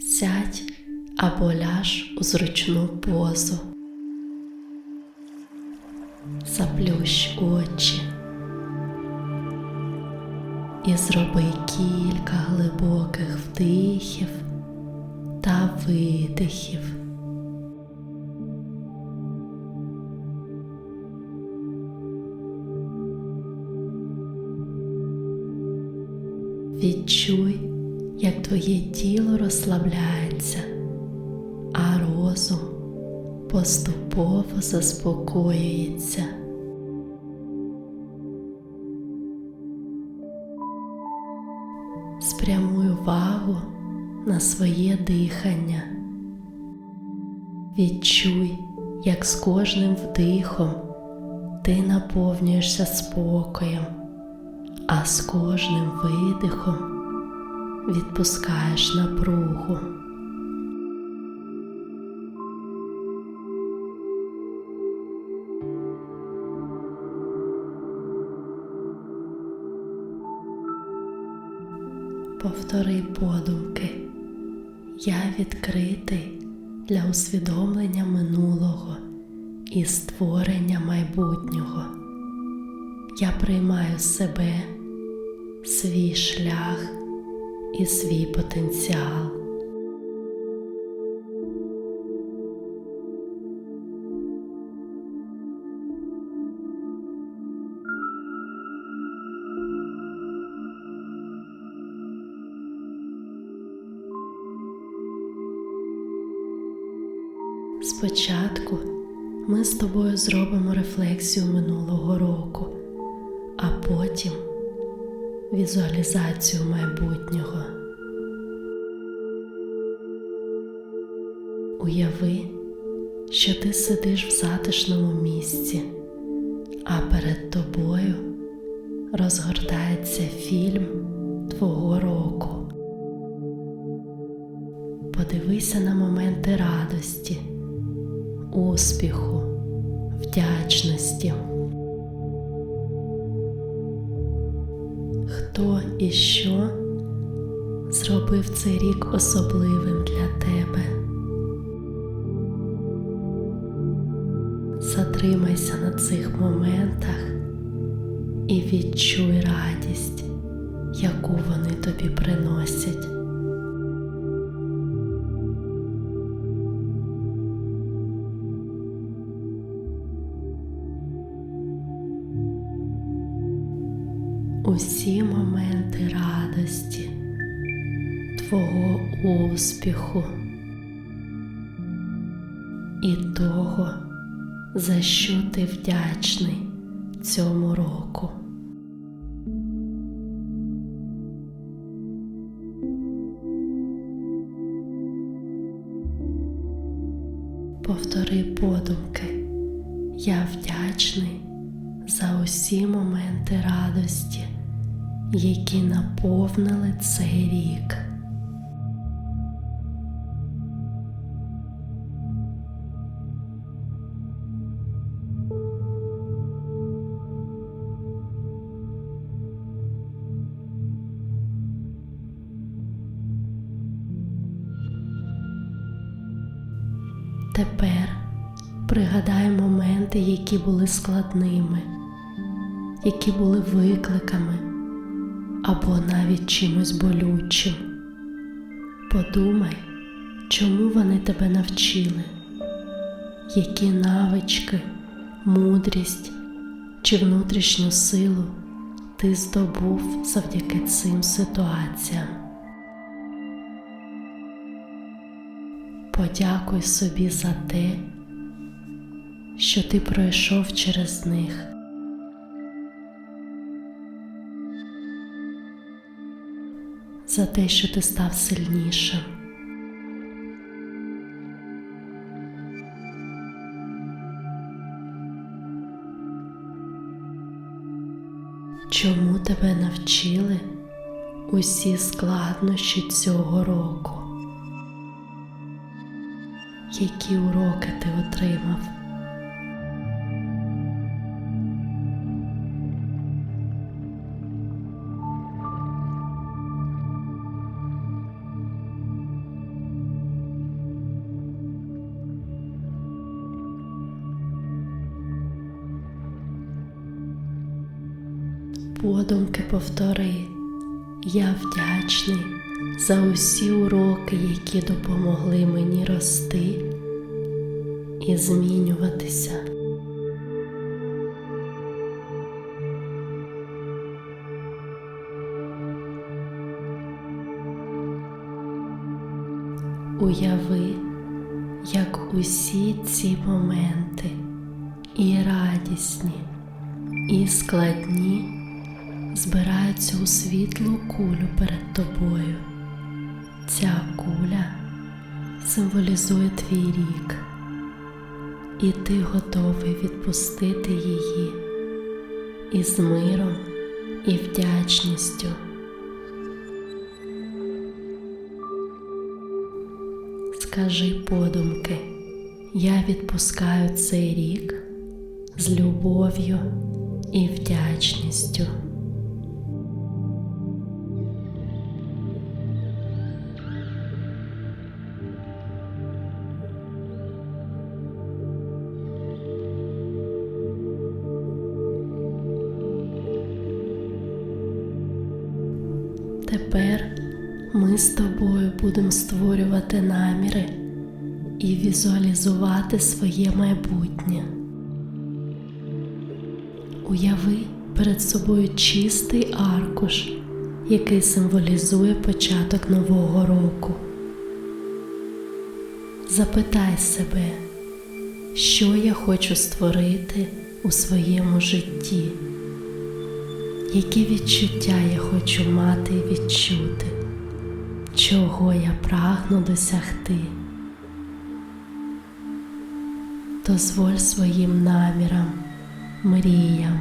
Сядь або ляж у зручну позу. Заплющ очі і зроби кілька глибоких вдихів та видихів. Відчуй, як твоє тіло розслабляється, а розум поступово заспокоюється. Спрямуй увагу на своє дихання. Відчуй, як з кожним вдихом ти наповнюєшся спокоєм, а з кожним видихом відпускаєш напругу. Повтори подумки. Я відкритий для усвідомлення минулого і створення майбутнього. Я приймаю себе, свій шлях і свій потенціал. Спочатку ми з тобою зробимо рефлексію минулого року, а потім візуалізацію майбутнього. Уяви, що ти сидиш в затишному місці, а перед тобою розгортається фільм твого року. Подивися на моменти радості успіху, вдячності. Хто і що зробив цей рік особливим для тебе? Затримайся на цих моментах і відчуй радість, яку вони тобі приносять. Усі моменти радості, твого успіху і того, за що ти вдячний цьому року. Повтори подумки, я вдячний за усі моменти радості, які наповнили цей рік. Тепер пригадай моменти, які були складними, які були викликами або навіть чимось болючим. Подумай, чому вони тебе навчили, які навички, мудрість чи внутрішню силу ти здобув завдяки цим ситуаціям. Подякуй собі за те, що ти пройшов через них. За те, що ти став сильнішим. Чому тебе навчили усі складнощі цього року? Які уроки ти отримав? Подумки повтори. Я вдячний за усі уроки, які допомогли мені рости і змінюватися. Уяви, як усі ці моменти і радісні, і складні збираються у світлу кулю перед тобою. Ця куля символізує твій рік, і ти готовий відпустити її із миром і вдячністю. Скажи подумки, я відпускаю цей рік з любов'ю і вдячністю. Тепер ми з тобою будемо створювати наміри і візуалізувати своє майбутнє. Уяви перед собою чистий аркуш, який символізує початок нового року. Запитай себе, що я хочу створити у своєму житті, які відчуття я хочу мати і відчути, чого я прагну досягти. Дозволь своїм намірам, мріям,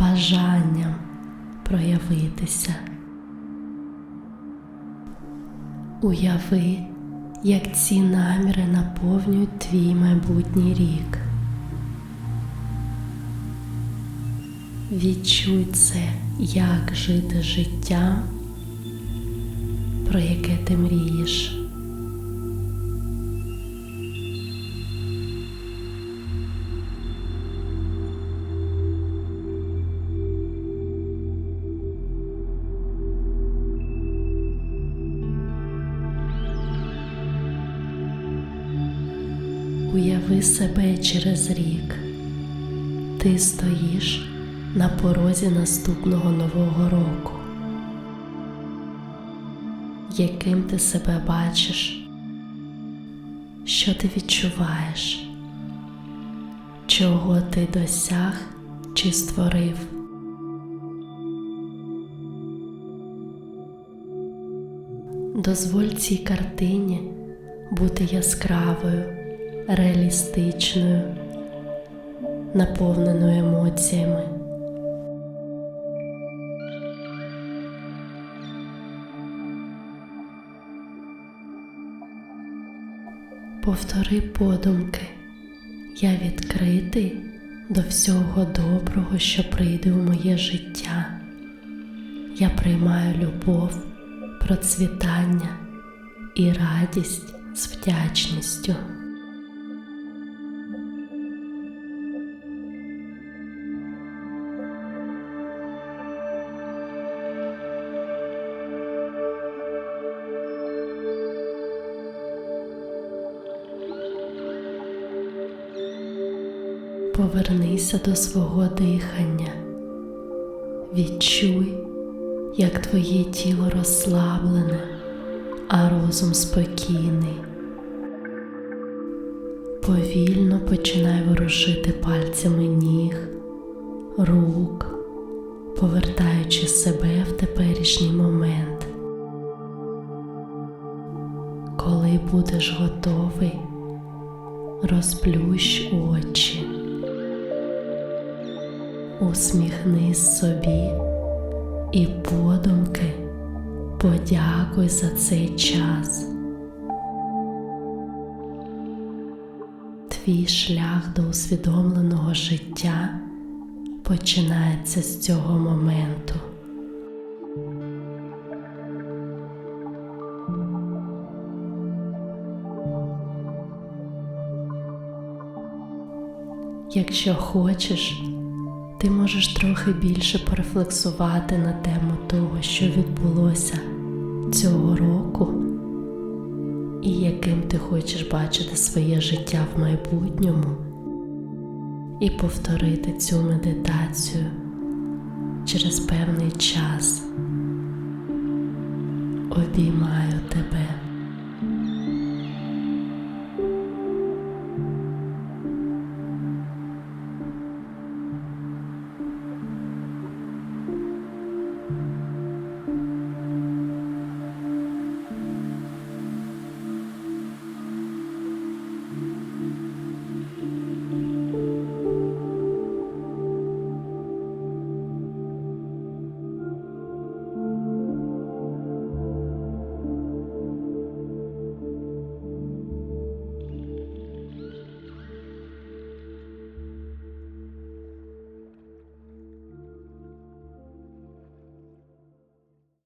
бажанням проявитися. Уяви, як ці наміри наповнюють твій майбутній рік. Відчуй це, як жити життям, про яке ти мрієш. Уяви себе через рік. Ти стоїш на порозі наступного нового року. Яким ти себе бачиш? Що ти відчуваєш? Чого ти досяг чи створив? Дозволь цій картині бути яскравою, реалістичною, наповненою емоціями. Повтори подумки. Я відкритий до всього доброго, що прийде у моє життя. Я приймаю любов, процвітання і радість з вдячністю. Повернися до свого дихання. Відчуй, як твоє тіло розслаблене, а розум спокійний. Повільно починай ворушити пальцями ніг, рук, повертаючи себе в теперішній момент. Коли будеш готовий, розплющ очі. Усміхнись собі і подумки подякуй за цей час. Твій шлях до усвідомленого життя починається з цього моменту. Якщо хочеш, ти можеш трохи більше порефлексувати на тему того, що відбулося цього року, і яким ти хочеш бачити своє життя в майбутньому, і повторити цю медитацію через певний час. Обіймаю тебе.